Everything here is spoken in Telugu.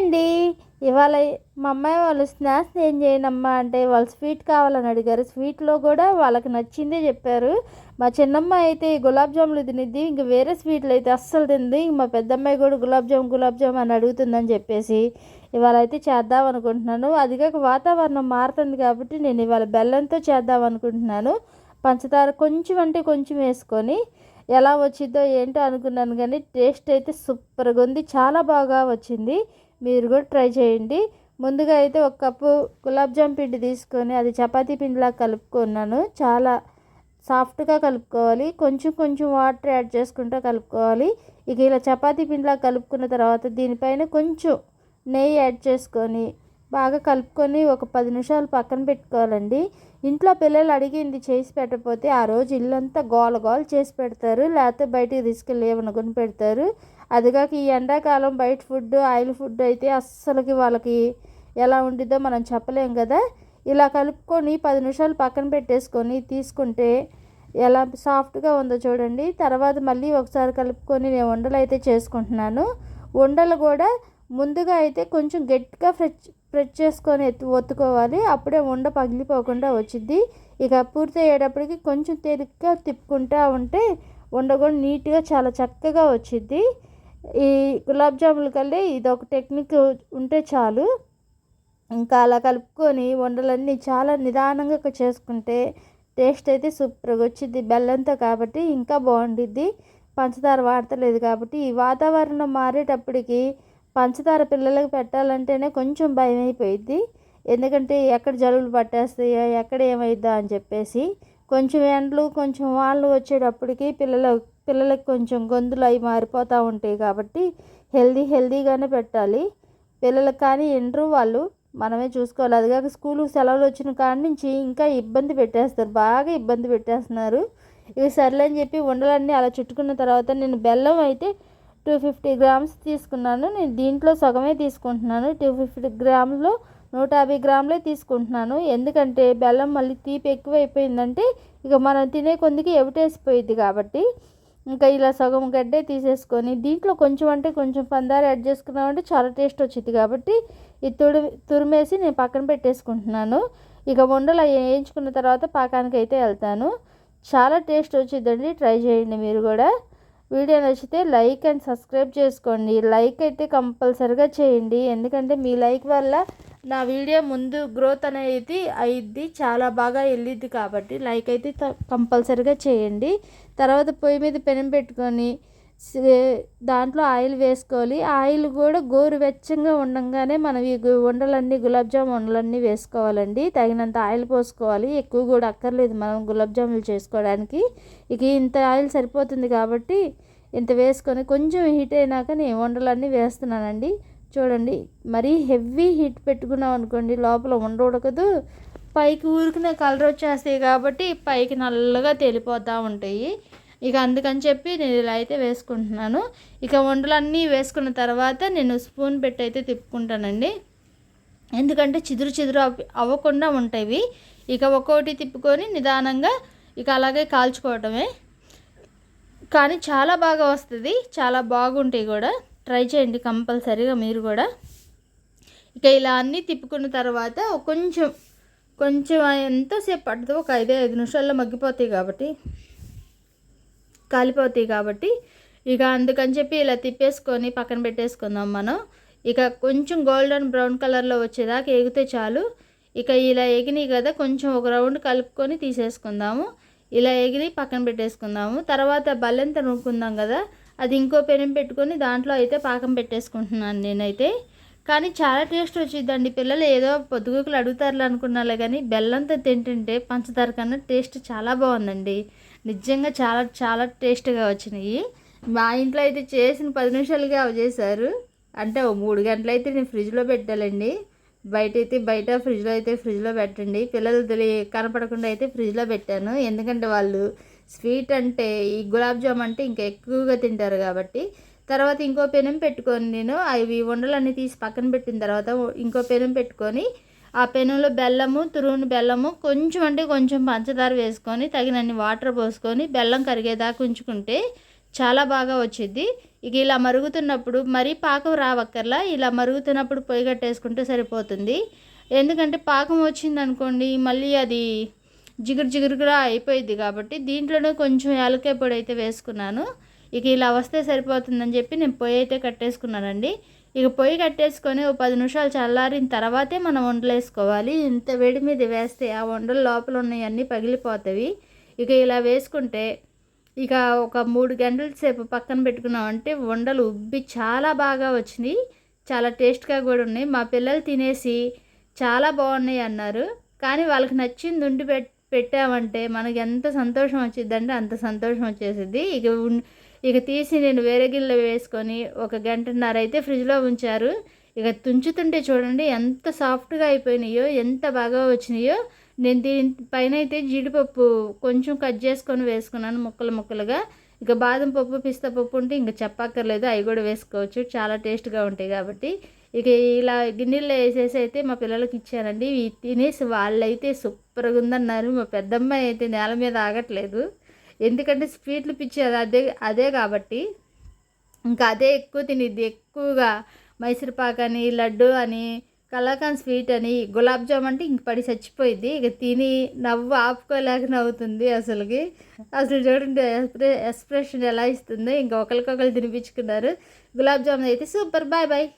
అండి ఇవాళ మా అమ్మాయి వాళ్ళు స్నాక్స్ ఏం చేయనమ్మా అంటే వాళ్ళు స్వీట్ కావాలని అడిగారు. స్వీట్లో కూడా వాళ్ళకి నచ్చిందే చెప్పారు. మా చిన్నమ్మ అయితే గులాబ్ జాములు తినిద్ది ఇంక వేరే స్వీట్లు అయితే అస్సలు తింది. ఇంక మా పెద్దమ్మాయి కూడా గులాబ్ జామ్ గులాబ్ జామ్ అని అడుగుతుందని చెప్పేసి ఇవాళ అయితే చేద్దాం అనుకుంటున్నాను. అది కాక వాతావరణం మారుతుంది కాబట్టి నేను ఇవాళ బెల్లంతో చేద్దాం అనుకుంటున్నాను. పంచదార కొంచెం అంటే కొంచెం వేసుకొని ఎలా వచ్చిందో ఏంటో అనుకున్నాను కానీ టేస్ట్ అయితే సూపర్గా ఉంది. చాలా బాగా వచ్చింది. మీరు కూడా ట్రై చేయండి. ముందుగా అయితే ఒక కప్పు గులాబ్ జామ్ పిండి తీసుకొని అది చపాతీ పిండిలా కలుపుకున్నాను. చాలా సాఫ్ట్గా కలుపుకోవాలి. కొంచెం కొంచెం వాటర్ యాడ్ చేసుకుంటూ కలుపుకోవాలి. ఇక ఇలా చపాతీ పిండిలా కలుపుకున్న తర్వాత దీనిపైన కొంచెం నెయ్యి యాడ్ చేసుకొని బాగా కలుపుకొని ఒక పది నిమిషాలు పక్కన పెట్టుకోవాలండి. ఇంట్లో పిల్లలు అడిగింది చేసి పెట్టకపోతే ఆ రోజు ఇల్లంతా గోల గోల చేసి పెడతారు. లేకపోతే బయటికి తీసుకెళ్ళి పెడతారు. అదిగాక ఈ ఎండాకాలం బయట ఫుడ్ ఆయిల్ ఫుడ్ అయితే అస్సలకి వాళ్ళకి ఎలా ఉండిద్దో మనం చెప్పలేం కదా. ఇలా కలుపుకొని పది నిమిషాలు పక్కన పెట్టేసుకొని తీసుకుంటే ఎలా సాఫ్ట్గా ఉందో చూడండి. తర్వాత మళ్ళీ ఒకసారి కలుపుకొని నేను ఉండలు అయితే చేసుకుంటున్నాను. ఉండలు కూడా ముందుగా అయితే కొంచెం గట్టిగా ఫ్రెచ్ ప్రెస్ చేసుకొని ఎత్తు ఒత్తుకోవాలి. అప్పుడే ఉండ పగిలిపోకుండా వచ్చింది ఇక పూర్తి అయ్యేటప్పటికి కొంచెం తేలిగ్గా తిప్పుకుంటూ ఉంటే ఉండ కూడా నీట్గా చాలా చక్కగా వచ్చింది ఈ గులాబ్ జాములు కల్లి ఇది ఒక టెక్నిక్ ఉంటే చాలు. ఇంకా అలా కలుపుకొని వండలన్నీ చాలా నిదానంగా చేసుకుంటే టేస్ట్ అయితే సూపర్గా వచ్చింది బెల్లంతో కాబట్టి ఇంకా బాగుండిద్ది. పంచదార వాడతలేదు కాబట్టి ఈ వాతావరణం మారేటప్పటికి పంచదార పిల్లలకు పెట్టాలంటేనే కొంచెం భయం అయిపోయింది ఎందుకంటే ఎక్కడ జలుబులు పట్టేస్తాయో ఎక్కడ ఏమైద్దా అని చెప్పేసి కొంచెం ఎండలు కొంచెం వాళ్ళు వచ్చేటప్పటికి పిల్లల పిల్లలకు కొంచెం గొంతులు అవి మారిపోతూ ఉంటాయి కాబట్టి హెల్దీ హెల్దీగానే పెట్టాలి. పిల్లలకు కానీ ఎండరు వాళ్ళు మనమే చూసుకోవాలి. అది కాక స్కూల్కి సెలవులు వచ్చిన కాడి నుంచి ఇంకా ఇబ్బంది పెట్టేస్తారు. బాగా ఇబ్బంది పెట్టేస్తున్నారు. ఇవి సర్లే అని చెప్పి ఉండలన్నీ అలా చుట్టుకున్న తర్వాత నేను బెల్లం అయితే టూ ఫిఫ్టీ గ్రామ్స్ తీసుకున్నాను. నేను దీంట్లో సగమే తీసుకుంటున్నాను. టూ ఫిఫ్టీ గ్రాములు నూట యాభై గ్రాములే తీసుకుంటున్నాను. ఎందుకంటే బెల్లం మళ్ళీ తీపి ఎక్కువైపోయిందంటే ఇక మనం తినే కొద్దికి ఎవటేసిపోయింది కాబట్టి ఇంకా ఇలా సగం గడ్డే తీసేసుకొని దీంట్లో కొంచెం అంటే కొంచెం పందారు యాడ్ చేసుకున్నామంటే చాలా టేస్ట్ వచ్చింది కాబట్టి ఇది తుడి తురిమేసి నేను పక్కన పెట్టేసుకుంటున్నాను. ఇక వండలు వేయించుకున్న తర్వాత పాకానికి అయితే వెళ్తాను. చాలా టేస్ట్ వచ్చిందండి ట్రై చేయండి మీరు కూడా. వీడియో నచ్చితే లైక్ అండ్ సబ్స్క్రైబ్ చేసుకోండి. లైక్ అయితే కంపల్సరిగా చేయండి. ఎందుకంటే మీ లైక్ వల్ల నా వీడియో ముందు గ్రోత్ అనేది అయ్యిద్ది చాలా బాగా వెళ్ళిద్ది కాబట్టి లైక్ అయితే కంపల్సరిగా చేయండి. తర్వాత పొయ్యి మీద పెనం పెట్టుకొని దాంట్లో ఆయిల్ వేసుకోవాలి. ఆయిల్ కూడా గోరువెచ్చంగా ఉండగానే మనం ఈ ఉండలన్నీ గులాబ్ జామ్ ఉండలన్నీ వేసుకోవాలండి. తగినంత ఆయిల్ పోసుకోవాలి. ఎక్కువ కూడా అక్కర్లేదు మనం గులాబ్ జాములు చేసుకోవడానికి. ఇక ఇంత ఆయిల్ సరిపోతుంది కాబట్టి ఇంత వేసుకొని కొంచెం హీట్ అయినాక నేను వండలన్నీ వేస్తున్నానండి. చూడండి మరీ హెవీ హీట్ పెట్టుకున్నాం అనుకోండి లోపల ఉండ ఉడకదు పైకి ఊరికిన కలర్ వచ్చేస్తాయి కాబట్టి పైకి నల్లగా తేలిపోతూ ఉంటాయి. ఇక అందుకని చెప్పి నేను ఇలా అయితే వేసుకుంటున్నాను. ఇక వంటలన్నీ వేసుకున్న తర్వాత నేను స్పూన్ పెట్టి అయితే తిప్పుకుంటానండి. ఎందుకంటే చిదురు చిదురు అవ్వకుండా ఉంటాయి. ఇక ఒక్కొక్కటి తిప్పుకొని నిదానంగా ఇక అలాగే కాల్చుకోవటమే. కానీ చాలా బాగా వస్తుంది. చాలా బాగుంటాయి కూడా. ట్రై చేయండి కంపల్సరీగా మీరు కూడా. ఇక ఇలా అన్నీ తిప్పుకున్న తర్వాత కొంచెం కొంచెం ఎంతసేపు పడుతుంది ఒక ఐదే ఐదు నిమిషాల్లో మగ్గిపోతాయి కాబట్టి. కాలిపోతాయి కాబట్టి ఇక అందుకని చెప్పి ఇలా తిప్పేసుకొని పక్కన పెట్టేసుకుందాం మనం. ఇక కొంచెం గోల్డెన్ బ్రౌన్ కలర్లో వచ్చేదాకా ఎగితే చాలు. ఇక ఇలా ఎగినాయి కదా కొంచెం ఒక రౌండ్ కలుపుకొని తీసేసుకుందాము. ఇలా ఎగిరి పక్కన పెట్టేసుకుందాము. తర్వాత బల్లెంత నూరుకుందాం కదా అది ఇంకో పెనం పెట్టుకొని దాంట్లో అయితే పాకం పెట్టేసుకుంటున్నాను నేనైతే. కానీ చాలా టేస్ట్ వచ్చిందండి పిల్లలు ఏదో పొద్దుగుకులు అడుగుతారు అనుకున్నాలే కానీ బెల్లంతో తింటుంటే పంచదార కన్నా టేస్ట్ చాలా బాగుందండి. నిజంగా చాలా చాలా టేస్ట్గా వచ్చినాయి. మా ఇంట్లో అయితే చేసిన పది నిమిషాలుగా అవి చేశారు. అంటే ఓ మూడు గంటలు అయితే నేను ఫ్రిడ్జ్లో పెట్టాలండి. బయట అయితే బయట ఫ్రిడ్జ్లో అయితే ఫ్రిడ్జ్లో పెట్టండి. పిల్లలు తెలియ కనపడకుండా అయితే ఫ్రిడ్జ్లో పెట్టాను. ఎందుకంటే వాళ్ళు స్వీట్ అంటే ఈ గులాబ్ జామ్ అంటే ఇంకా ఎక్కువగా తింటారు కాబట్టి తర్వాత ఇంకో పెనం పెట్టుకొని నేను అవి ఉండలన్నీ తీసి పక్కన పెట్టిన తర్వాత ఇంకో పెనం పెట్టుకొని ఆ పెనంలో బెల్లము తురుముని బెల్లము కొంచెం అంటే కొంచెం పంచదార వేసుకొని తగినన్ని వాటర్ పోసుకొని బెల్లం కరిగేదాకా ఉంచుకుంటే చాలా బాగా వచ్చింది ఇక ఇలా మరుగుతున్నప్పుడు మరీ పాకం రావక్కర్లా ఇలా మరుగుతున్నప్పుడు పొయ్యి కట్టేసుకుంటే సరిపోతుంది. ఎందుకంటే పాకం వచ్చింది అనుకోండి మళ్ళీ అది జిగురు జిగురుగా అయిపోయింది కాబట్టి దీంట్లోనే కొంచెం యాలకాయ పొడి అయితే వేసుకున్నాను. ఇక ఇలా వస్తే సరిపోతుందని చెప్పి నేను పొయ్యి అయితే కట్టేసుకున్నానండి. ఇక పొయ్యి కట్టేసుకొని ఒక పది నిమిషాలు చల్లారిన తర్వాతే మనం వండలేసుకోవాలి వేసుకోవాలి. ఇంత వేడి మీద వేస్తే ఆ వండలు లోపల ఉన్నవన్నీ పగిలిపోతాయి ఇక ఇలా వేసుకుంటే ఇక ఒక మూడు గంటల సేపు పక్కన పెట్టుకున్నామంటే వండలు ఉబ్బి చాలా బాగా వచ్చినాయి. చాలా టేస్ట్గా కూడా ఉన్నాయి. మా పిల్లలు తినేసి చాలా బాగున్నాయి అన్నారు. కానీ వాళ్ళకి నచ్చింది ఉండి పెట్టామంటే మనకి ఎంత సంతోషం వచ్చిందంటే అంత సంతోషం వచ్చేసింది ఇక ఇక తీసి నేను వేరే గిన్నెలో వేసుకొని ఒక గంటన్నర అయితే ఫ్రిడ్జ్లో ఉంచారు. ఇక తుంచుతుంటే చూడండి ఎంత సాఫ్ట్గా అయిపోయినాయో ఎంత బాగా వచ్చినాయో. నేను దీని పైన అయితే జీడిపప్పు కొంచెం కట్ చేసుకొని వేసుకున్నాను ముక్కలు ముక్కలుగా. ఇక బాదం పప్పు పిస్తా పప్పు ఉంటే ఇంకా చెప్పక్కర్లేదు అవి కూడా వేసుకోవచ్చు. చాలా టేస్ట్గా ఉంటాయి కాబట్టి. ఇక ఇలా గిన్నెల్లో వేసేసి అయితే మా పిల్లలకి ఇచ్చానండి. ఇవి తినేసి వాళ్ళైతే సూపర్గా ఉందన్నారు. మా పెద్దమ్మాయి అయితే నేల మీద ఆగట్లేదు. ఎందుకంటే స్వీట్లు పిచ్చి అది అదే అదే కాబట్టి ఇంకా అదే ఎక్కువ తినిద్ది. ఎక్కువగా మైసూర్పాక్ అని లడ్డు అని కలాకాన్ స్వీట్ అని గులాబ్ జామ్ అంటే ఇంక పడి చచ్చిపోయింది ఇక తిని నవ్వు ఆపుకోలేక నవ్వుతుంది అసలుకి. అసలు చూడండి ఎక్స్ప్రె ఎక్స్ప్రెషన్ ఎలా ఇస్తుందో. ఇంకా ఒకరికొకరు తినిపించుకున్నారు. గులాబ్ జామ్ అయితే సూపర్. Bye bye.